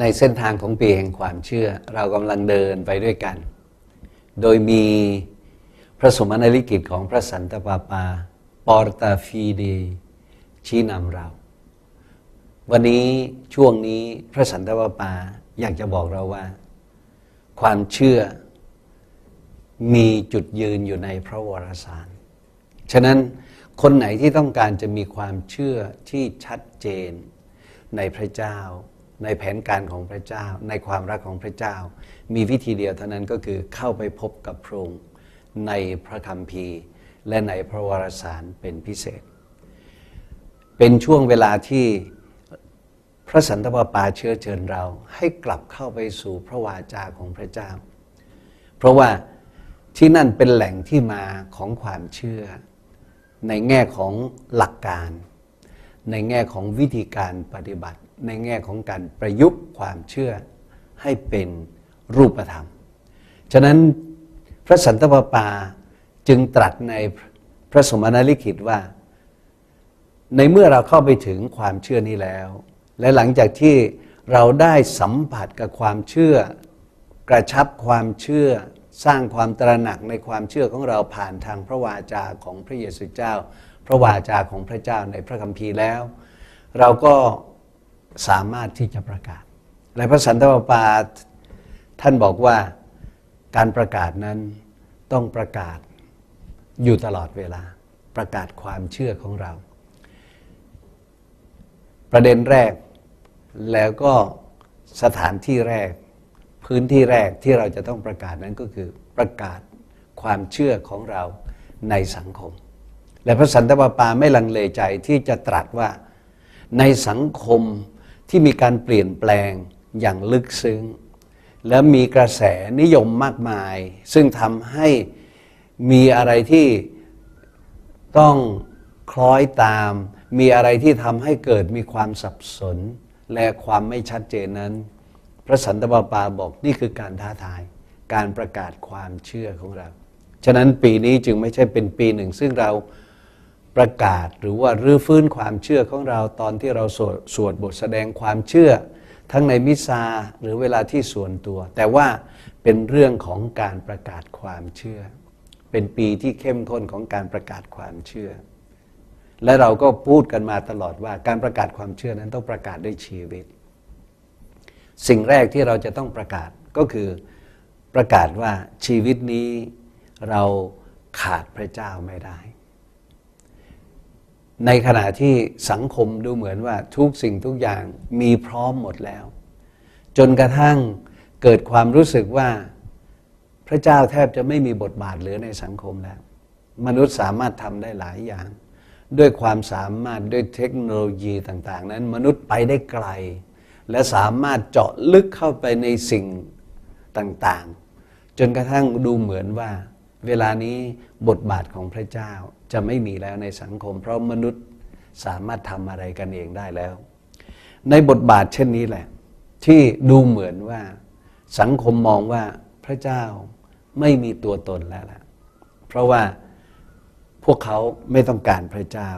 ในเส้นทางของปีแห่งความเชื่อ เรากำลังเดินไปด้วยกัน โดยมีพระสมณลิกิตของพระสันตะปาปา ปอร์ตาฟีเดชี้นำเรา วันนี้ช่วงนี้พระสันตะปาปาอยากจะบอกเราว่า ความเชื่อมีจุดยืนอยู่ในพระวรสาร ฉะนั้นคนไหนที่ต้องการจะมีความเชื่อที่ชัดเจนในพระเจ้า ในแผนการของพระเจ้า ในความรักของพระเจ้า มีวิธีเดียวเท่านั้นก็คือเข้าไปพบกับพระองค์ในพระคัมภีร์ และในพระวรสารเป็นพิเศษ เป็นช่วงเวลาที่พระสันตะปาปาเชื้อเชิญเราให้กลับเข้าไปสู่พระวาจาของพระเจ้า เพราะว่าที่นั่นเป็นแหล่งที่มาของความเชื่อ ในแง่ของหลักการ ในแง่ของวิธีการปฏิบัติ ในแง่ของการประยุกต์ความเชื่อให้เป็นรูปธรรม ฉะนั้นพระสันตะปาปาจึงตรัสในพระสมณลิขิตว่า ในเมื่อเราเข้าไปถึงความเชื่อนี้แล้ว และหลังจากที่เราได้สัมผัสกับความเชื่อ กระชับความเชื่อ สร้างความตระหนักในความเชื่อของเราผ่านทางพระวาจาของพระเยซูเจ้า พระวาจาของพระเจ้าในพระคัมภีร์แล้ว เราก็ สามารถที่จะประกาศและพระสันตะปาปาท่านบอกว่าการประกาศนั้นต้องประกาศอยู่ตลอดเวลา ประกาศความเชื่อของเรา ประเด็นแรกแล้วก็สถานที่แรก พื้นที่แรกที่เราจะต้องประกาศนั้นก็คือประกาศความเชื่อของเราในสังคม และพระสันตะปาปาไม่ลังเลใจที่จะตรัสว่าในสังคม ที่มีการเปลี่ยนแปลงอย่างลึกซึ้ง และมีกระแสนิยมมากมาย ซึ่งทำให้มีอะไรที่ต้องคล้อยตาม มีอะไรที่ทำให้เกิดมีความสับสน และความไม่ชัดเจนนั้น พระสันตะปาปาบอกนี่คือการท้าทาย การประกาศความเชื่อของเรา ฉะนั้นปีนี้จึงไม่ใช่เป็นปีหนึ่ง ซึ่งเรา ประกาศหรือว่ารื้อฟื้นความเชื่อของเราตอนที่เราสวดสวดบทแสดงความเชื่อ ทั้งในมิซาหรือเวลาที่ส่วนตัว แต่ว่าเป็นเรื่องของการประกาศความเชื่อ เป็นปีที่เข้มข้นของการประกาศความเชื่อ และเราก็พูดกันมาตลอดว่าการประกาศความเชื่อนั้นต้องประกาศด้วยชีวิต สิ่งแรกที่เราจะต้องประกาศก็คือประกาศว่าชีวิตนี้เราขาดพระเจ้าไม่ได้ ในขณะที่สังคมดูเหมือนว่าทุกสิ่งทุกอย่างมีพร้อมหมดแล้ว จนกระทั่งเกิดความรู้สึกว่าพระเจ้าแทบจะไม่มีบทบาทเหลือในสังคมแล้ว มนุษย์สามารถทำได้หลายอย่าง ด้วยความสามารถด้วยเทคโนโลยีต่าง ๆ นั้น มนุษย์ไปได้ไกล และสามารถเจาะลึกเข้าไปในสิ่งต่าง ๆ จนกระทั่งดูเหมือนว่า เวลานี้บทบาทของพระเจ้า จะไม่มีแล้วในสังคม เพราะมนุษย์สามารถทำอะไรกันเองได้แล้ว ในบทบาทเช่นนี้แหละ ที่ดูเหมือนว่าสังคมมองว่าพระเจ้าไม่มีตัวตนแล้วล่ะ เพราะว่าพวกเขาไม่ต้องการพระเจ้า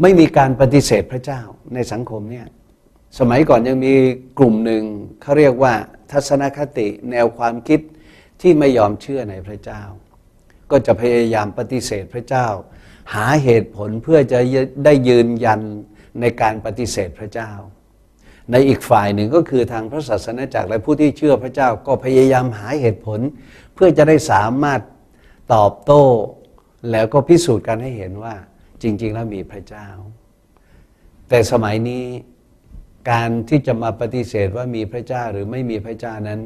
ไม่มีการปฏิเสธพระเจ้าในสังคมเนี่ยสมัยก่อนยังมีกลุ่มหนึ่งเขาเรียกว่า ทัศนคติแนวความคิดที่ไม่ยอมเชื่อในพระเจ้า ก็จะพยายามปฏิเสธพระเจ้า หาเหตุผลเพื่อจะได้ยืนยันในการปฏิเสธพระเจ้า ในอีกฝ่ายหนึ่งก็คือทางพระศาสนาจักรและผู้ที่เชื่อพระเจ้าก็พยายามหาเหตุผล เพื่อจะได้สามารถตอบโต้ แล้วก็พิสูจน์กันให้เห็นว่าจริง ๆ แล้วมีพระเจ้า แต่สมัยนี้การที่จะมาปฏิเสธว่ามีพระเจ้าหรือไม่มีพระเจ้านั้น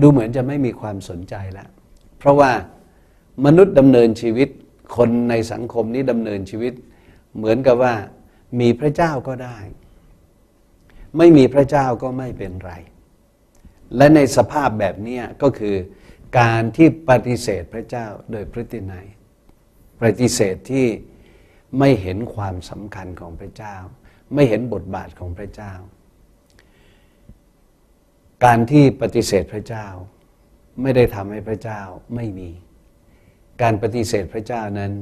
ดูเหมือนจะไม่มีความสนใจแล้วเพราะว่า มนุษย์ดำเนินชีวิต คนในสังคมนี้ดำเนินชีวิต เหมือนกับว่ามีพระเจ้าก็ได้ ไม่มีพระเจ้าก็ไม่เป็นไร และในสภาพแบบนี้ก็คือการที่ปฏิเสธพระเจ้าโดยพฤตินัยปฏิเสธที่ไม่เห็นความสำคัญของพระเจ้า ไม่เห็นบทบาทของพระเจ้า การที่ปฏิเสธพระเจ้า ไม่ได้ทำให้พระเจ้าไม่มี การปฏิเสธพระเจ้านั้น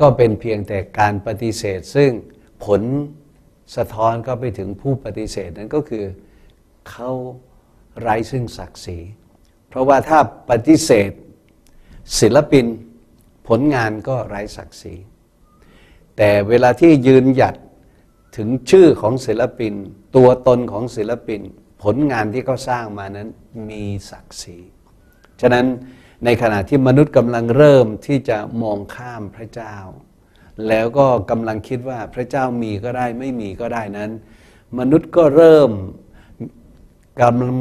ก็เป็นเพียงแต่การปฏิเสธ ซึ่งผลสะท้อนก็ไปถึงผู้ปฏิเสธนั่นก็คือเขาไร้ซึ่งศักดิ์ศรี เพราะว่าถ้าปฏิเสธ ศิลปินผลงานก็ไร้ศักดิ์ศรี แต่เวลาที่ยืนหยัดถึงชื่อของศิลปิน ตัวตนของศิลปิน ผลงานที่เขาสร้างมานั้นมีศักดิ์ศรี ฉะนั้น ในขณะที่มนุษย์กำลังเริ่มที่จะมองข้ามพระเจ้า แล้วก็กำลังคิดว่าพระเจ้ามีก็ได้ไม่มีก็ได้นั้น มนุษย์ก็เริ่มกำลัง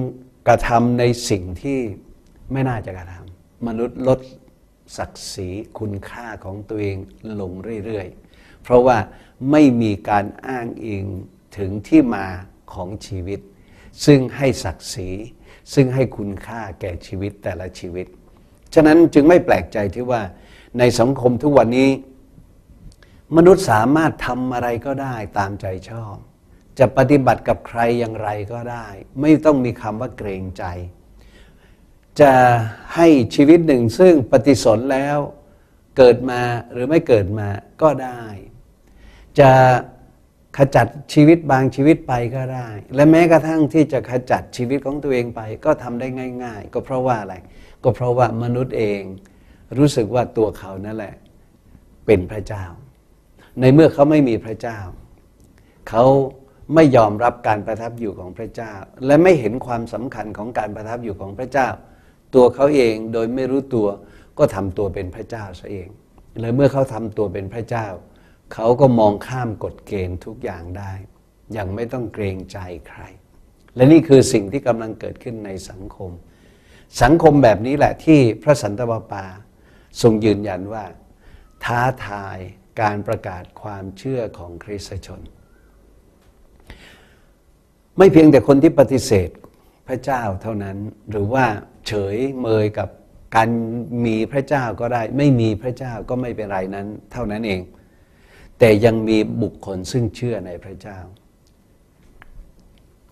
กระทำในสิ่งที่ไม่น่าจะกระทำมนุษย์ลดศักดิ์ศรีคุณค่าของตัวเองลงเรื่อยๆ เพราะว่าไม่มีการอ้างอิงถึงที่มาของชีวิต ซึ่งให้ศักดิ์ศรีซึ่งให้คุณค่าแก่ชีวิตแต่ละชีวิต ฉะนั้นจึงไม่แปลกใจที่ว่าในสังคมทุกวันนี้ มนุษย์สามารถทำอะไรก็ได้ตามใจชอบ จะปฏิบัติกับใครอย่างไรก็ได้ ไม่ต้องมีคำว่าเกรงใจ จะให้ชีวิตหนึ่งซึ่งปฏิสนแล้วเกิดมาหรือไม่เกิดมาก็ได้ จะ ขจัดชีวิตบางชีวิตไปก็ได้ และแม้กระทั่งที่จะขจัดชีวิตของตัวเองไป ก็ทำได้ง่าย ๆ ก็เพราะว่าอะไร ก็เพราะว่ามนุษย์เองรู้สึกว่าตัวเขานั่นแหละ เป็นพระเจ้า ในเมื่อเขาไม่มีพระเจ้า เขาไม่ยอมรับการประทับอยู่ของพระเจ้า และไม่เห็นความสำคัญของการประทับอยู่ของพระเจ้า ตัวเขาเองโดยไม่รู้ตัวก็ทำตัวเป็นพระเจ้าซะเองและเมื่อเขาทำตัวเป็นพระเจ้า เขาก็มองข้ามกฎเกณฑ์ทุกอย่างได้ย่างไม่ต้องเกรงใจใคร และนี่คือสิ่งที่กำลังเกิดขึ้นในสังคม สังคมแบบนี้แหละที่พระสันตะปาปาทรงยืนยันว่า ท้าทายการประกาศความเชื่อของคริสตชน ไม่เพียงแต่คนที่ปฏิเสธพระเจ้าเท่านั้น หรือว่าเฉยเมยกับการมีพระเจ้าก็ได้ ไม่มีพระเจ้าก็ไม่เป็นไรนั้น เท่านั้นเอง แต่ยังมีบุคคลซึ่งเชื่อในพระเจ้า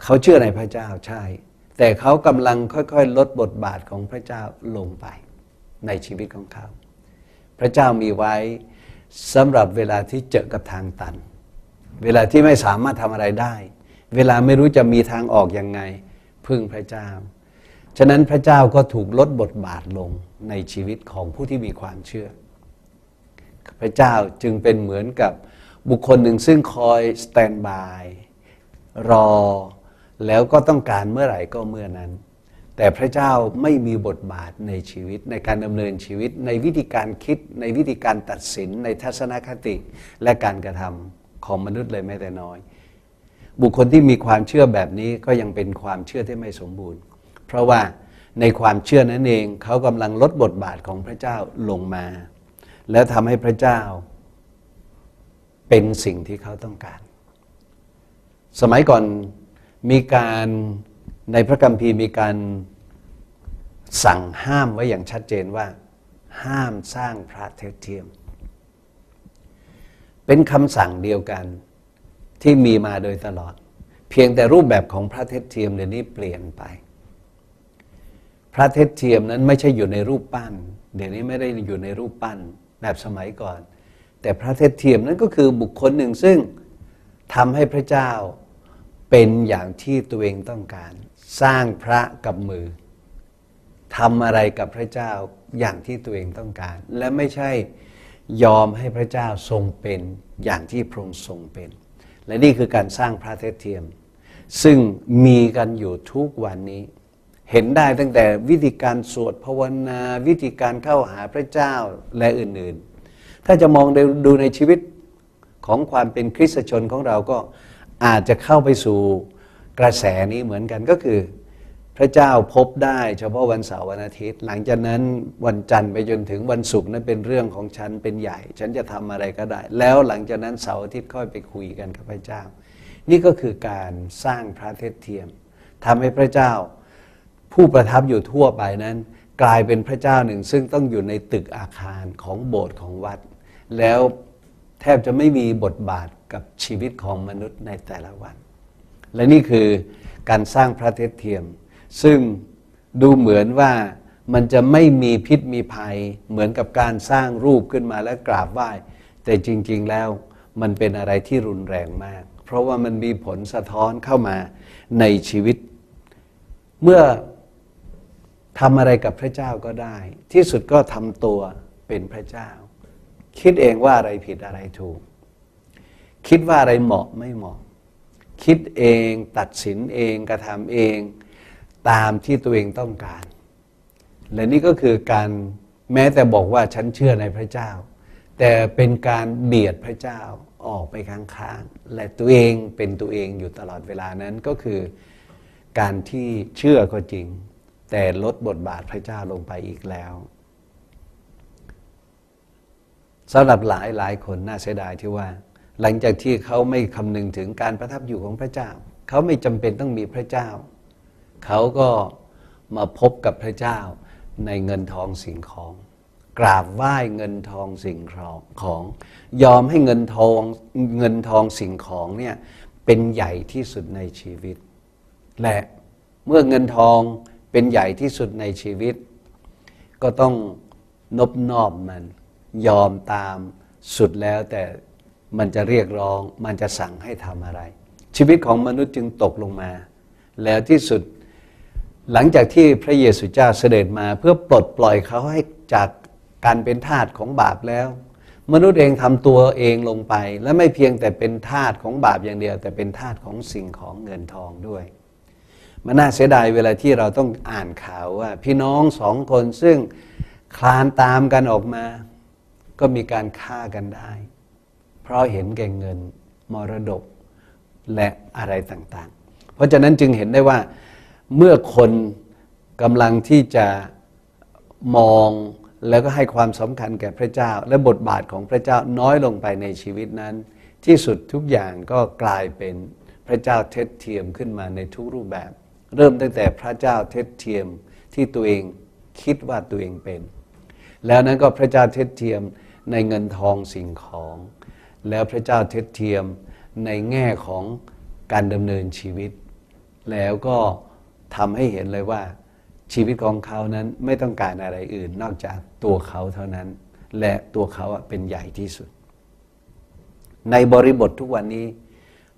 เขาเชื่อในพระเจ้าใช่ แต่เขากำลังค่อยๆ ลดบทบาทของพระเจ้าลงไป ในชีวิตของเขา พระเจ้ามีไว้สำหรับเวลาที่เจอกับทางตัน เวลาที่ไม่สามารถทำอะไรได้ เวลาไม่รู้จะมีทางออกยังไง พึ่งพระเจ้า ฉะนั้นพระเจ้าก็ถูกลดบทบาทลงในชีวิตของผู้ที่มีความเชื่อ พระเจ้าจึงเป็นเหมือนกับบุคคลหนึ่งซึ่งคอยสแตนบายรอ แล้วก็ต้องการเมื่อไหร่ก็เมื่อนั้น แต่พระเจ้าไม่มีบทบาทในชีวิตในการดำเนินชีวิต ในวิธีการคิดในวิธีการตัดสินในทัศนคติและการกระทำของมนุษย์เลยแม้แต่น้อย บุคคลที่มีความเชื่อแบบนี้ก็ยังเป็นความเชื่อที่ไม่สมบูรณ์ เพราะว่าในความเชื่อนั้นเองเขากำลังลดบทบาทของพระเจ้าลงมา แล้วทำให้พระเจ้า เป็นสิ่งที่เขาต้องการ สมัยก่อนมีการในพระคัมภีร์มีการสั่งห้ามไว้อย่างชัดเจนว่า ห้ามสร้างพระเทศเทียม เป็นคำสั่งเดียวกันที่มีมาโดยตลอด เพียงแต่รูปแบบของพระเทศเทียมเดี๋ยวนี้เปลี่ยนไป พระเทศเทียมนั้นไม่ใช่อยู่ในรูปปั้น เดี๋ยวนี้ไม่ได้อยู่ในรูปปั้น แบบสมัยก่อน แต่พระเทศเทียมนั้นก็คือบุคคลหนึ่งซึ่งทำให้พระเจ้าเป็นอย่างที่ตัวเองต้องการ สร้างพระกับมือทำอะไรกับพระเจ้าอย่างที่ตัวเองต้องการ และไม่ใช่ยอมให้พระเจ้าทรงเป็นอย่างที่พระองค์ทรงเป็น และนี่คือการสร้างพระเทศเทียม ซึ่งมีกันอยู่ทุกวันนี้ เห็นได้ตั้งแต่วิธีการสวดภาวนา วิธีการเข้าหาพระเจ้าและอื่นๆ ถ้าจะมองดูในชีวิตของความเป็นคริสตชนของเราก็อาจจะเข้าไปสู่กระแสนี้เหมือนกันก็คือ พระเจ้าพบได้เฉพาะวันเสาร์วันอาทิตย์ หลังจากนั้นวันจันทร์ไปจนถึงวันศุกร์นั้นเป็นเรื่องของฉันเป็นใหญ่ ฉันจะทำอะไรก็ได้ แล้วหลังจากนั้นเสาร์อาทิตย์ค่อยไปคุยกันกับพระเจ้า นี่ก็คือการสร้างพระเทศเทียมทำให้พระเจ้า ผู้ประทับอยู่ทั่วไปนั้น กลายเป็นพระเจ้าหนึ่ง ซึ่งต้องอยู่ในตึกอาคารของโบสถ์ของวัด แล้วแทบจะไม่มีบทบาทกับชีวิตของมนุษย์ในแต่ละวัน และนี่คือการสร้างพระเทศเทียม ซึ่งดูเหมือนว่ามันจะไม่มีพิษมีภัยเหมือนกับการสร้างรูปขึ้นมาแล้วกราบไหว้ แต่จริง ๆ แล้วมันเป็นอะไรที่รุนแรงมาก เพเพราะว่ามันมีผลสะท้อนเข้ามาในชีวิต เมื่อ ทำอะไรกับพระเจ้าก็ได้ ที่สุดก็ทำตัวเป็นพระเจ้า คิดเองว่าอะไรผิดอะไรถูก คิดว่าอะไรเหมาะไม่เหมาะ คิดเองตัดสินเองกระทำเองตามที่ตัวเองต้องการ และนี่ก็คือการแม้แต่บอกว่าฉันเชื่อในพระเจ้า แต่เป็นการเบียดพระเจ้าออกไปข้างๆและตัวเองเป็นตัวเองอยู่ตลอดเวลานั้นก็คือ การที่เชื่อก็จริง แต่ลดบทบาทพระเจ้าลงไปอีกแล้วสำหรับหลายหลายคนน่าเสียดายที่ว่า หลังจากที่เขาไม่คำนึงถึงการประทับอยู่ของพระเจ้า เขาไม่จำเป็นต้องมีพระเจ้า เขาก็มาพบกับพระเจ้าในเงินทองสิ่งของ กราบไหว้เงินทองสิ่งของของยอมให้เงินทองเงินทองสิ่งของเนี่ยเป็นใหญ่ที่สุดในชีวิต และเมื่อเงินทอง เป็นใหญ่ที่สุดในชีวิต ก็ต้องนบนอบมัน ยอมตามสุดแล้วแต่มันจะเรียกร้อง มันจะสั่งให้ทำอะไร ชีวิตของมนุษย์จึงตกลงมา แล้วที่สุดหลังจากที่พระเยซูเจ้าเสด็จมาเพื่อปลดปล่อยเขาให้จากการเป็นทาสของบาปแล้ว มนุษย์เองทำตัวเองลงไป และไม่เพียงแต่เป็นทาสของบาปอย่างเดียว แต่เป็นทาสของสิ่งของเงินทองด้วย มันน่าเสียดายเวลาที่เราต้องอ่านข่าวว่า พี่น้องสองคนซึ่งคลานตามกันออกมา ก็มีการฆ่ากันได้ เพราะเห็นแก่เงินมรดกและอะไรต่างๆ เพราะฉะนั้นจึงเห็นได้ว่าเมื่อคนกำลังที่จะมองแล้วก็ให้ความสำคัญแก่พระเจ้า และบทบาทของพระเจ้าน้อยลงไปในชีวิตนั้น ที่สุดทุกอย่างก็กลายเป็นพระเจ้าเท็จเทียมขึ้นมาในทุกรูปแบบ เริ่มตั้งแต่พระเจ้าเท็จเทียมที่ตัวเองคิดว่าตัวเองเป็น แล้วนั้นก็พระเจ้าเท็จเทียมในเงินทองสิ่งของ แล้วพระเจ้าเท็จเทียมในแง่ของการดำเนินชีวิต แล้วก็ทำให้เห็นเลยว่าชีวิตของเขานั้นไม่ต้องการอะไรอื่น นอกจากตัวเขาเท่านั้น และตัวเขาเป็นใหญ่ที่สุด ในบริบททุกวันนี้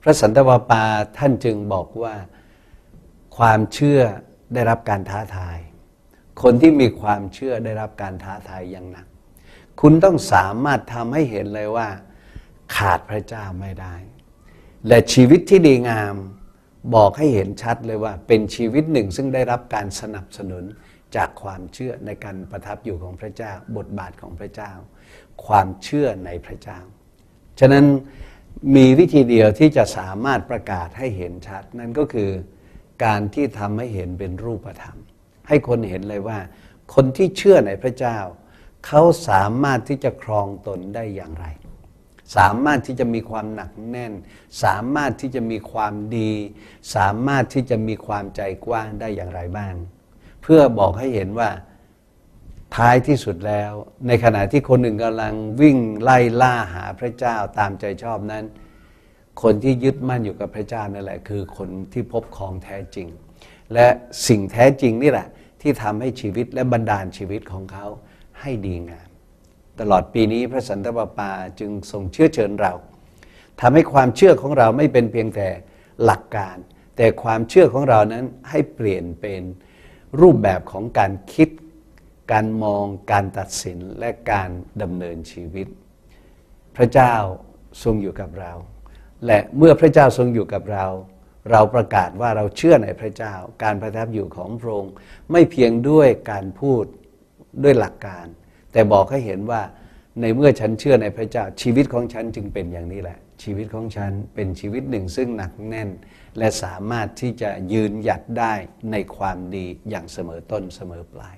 พระสันตวปาท่านจึงบอกว่า ความเชื่อได้รับการท้าทาย คนที่มีความเชื่อได้รับการท้าทายอย่างหนัก คุณต้องสามารถทำให้เห็นเลยว่า ขาดพระเจ้าไม่ได้ และชีวิตที่ดีงามบอกให้เห็นชัดเลยว่า เป็นชีวิตหนึ่งซึ่งได้รับการสนับสนุนจากความเชื่อในการประทับอยู่ของพระเจ้า บทบาทของพระเจ้า ความเชื่อในพระเจ้า ฉะนั้นมีวิธีเดียวที่จะสามารถประกาศให้เห็นชัด นั่นก็คือ การที่ทำให้เห็นเป็นรูปธรรม ให้คนเห็นเลยว่า คนที่เชื่อในพระเจ้า เขาสามารถที่จะครองตนได้อย่างไร สามารถที่จะมีความหนักแน่น สามารถที่จะมีความดี สามารถที่จะมีความใจกว้างได้อย่างไรบ้าง เพื่อบอกให้เห็นว่าท้ายที่สุดแล้ว ในขณะที่คนหนึ่งกำลังวิ่งไล่ล่าหาพระเจ้าตามใจชอบนั้น คนที่ยึดมั่นอยู่กับพระเจ้านั่นแหละ คือคนที่พบของแท้จริง และสิ่งแท้จริงนี่แหละ ที่ทำให้ชีวิตและบรรดาลชีวิตของเขาให้ดีงาม ตลอดปีนี้พระสันตะปาปาจึงทรงเชื่อเชิญเราทำให้ความเชื่อของเราไม่เป็นเพียงแต่หลักการ แต่ความเชื่อของเรานั้นให้เปลี่ยนเป็นรูปแบบของการคิด การมอง การตัดสินและการดำเนินชีวิต พระเจ้าทรงอยู่กับเรา และเมื่อพระเจ้าทรงอยู่กับเรา เราประกาศว่าเราเชื่อในพระเจ้า การประทับอยู่ของพระองค์ไม่เพียงด้วยการพูดด้วยหลักการ แต่บอกให้เห็นว่าในเมื่อฉันเชื่อในพระเจ้า ชีวิตของฉันจึงเป็นอย่างนี้แหละ ชีวิตของฉันเป็นชีวิตหนึ่งซึ่งหนักแน่น และสามารถที่จะยืนหยัดได้ในความดีอย่างเสมอต้นเสมอปลาย